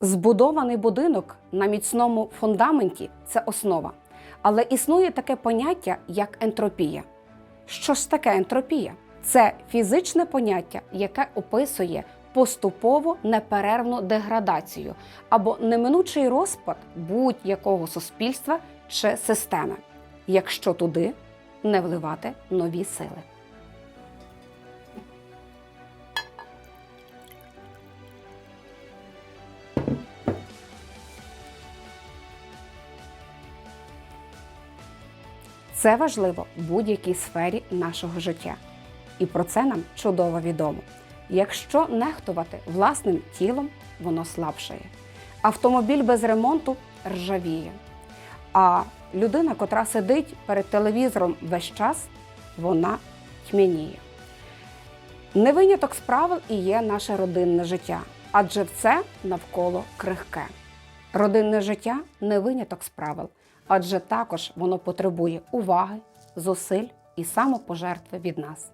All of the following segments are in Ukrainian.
Збудований будинок на міцному фундаменті це основа. Але існує таке поняття, як ентропія. Що ж таке ентропія? Це фізичне поняття, яке описує поступово неперервну деградацію або неминучий розпад будь-якого суспільства чи системи, якщо туди не вливати нові сили. Це важливо в будь-якій сфері нашого життя. І про це нам чудово відомо. Якщо нехтувати власним тілом, воно слабшає. Автомобіль без ремонту ржавіє. А людина, котра сидить перед телевізором весь час, вона тьмяніє. Не виняток правил і є наше родинне життя, адже все навколо крихке. Родинне життя не виняток з правил, адже також воно потребує уваги, зусиль і самопожертви від нас.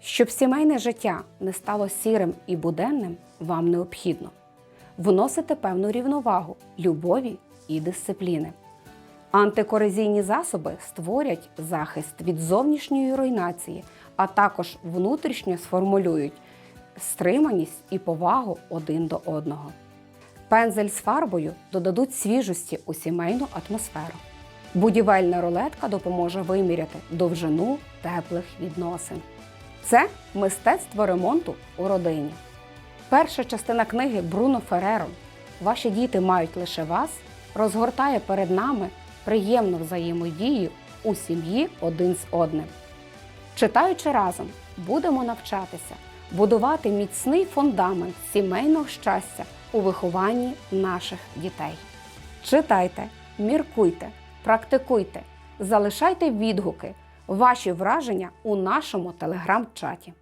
Щоб сімейне життя не стало сірим і буденним, вам необхідно вносити певну рівновагу, любові і дисципліни. Антикорозійні засоби створять захист від зовнішньої руйнації, а також внутрішньо сформулюють стриманість і повагу один до одного. Пензель з фарбою додадуть свіжості у сімейну атмосферу. Будівельна рулетка допоможе виміряти довжину теплих відносин. Це мистецтво ремонту у родині. Перша частина книги Бруно Фереро Ваші діти мають лише вас розгортає перед нами приємну взаємодію у сім'ї один з одним. Читаючи разом, будемо навчатися будувати міцний фундамент сімейного щастя у вихованні наших дітей. Читайте, міркуйте, практикуйте, залишайте відгуки, ваші враження у нашому телеграм-чаті.